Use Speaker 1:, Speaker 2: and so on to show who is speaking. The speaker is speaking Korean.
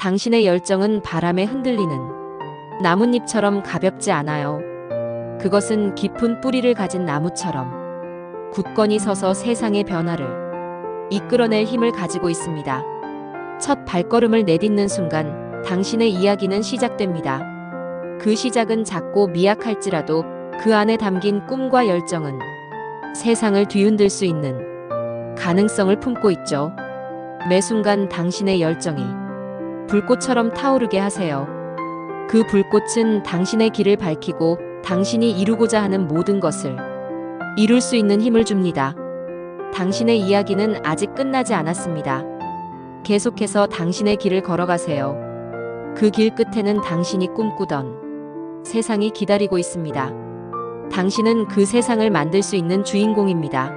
Speaker 1: 당신의 열정은 바람에 흔들리는 나뭇잎처럼 가볍지 않아요. 그것은 깊은 뿌리를 가진 나무처럼 굳건히 서서 세상의 변화를 이끌어낼 힘을 가지고 있습니다. 첫 발걸음을 내딛는 순간 당신의 이야기는 시작됩니다. 그 시작은 작고 미약할지라도 그 안에 담긴 꿈과 열정은 세상을 뒤흔들 수 있는 가능성을 품고 있죠. 매 순간 당신의 열정이 불꽃처럼 타오르게 하세요. 그 불꽃은 당신의 길을 밝히고 당신이 이루고자 하는 모든 것을 이룰 수 있는 힘을 줍니다. 당신의 이야기는 아직 끝나지 않았습니다. 계속해서 당신의 길을 걸어가세요. 그 길 끝에는 당신이 꿈꾸던 세상이 기다리고 있습니다. 당신은 그 세상을 만들 수 있는 주인공입니다.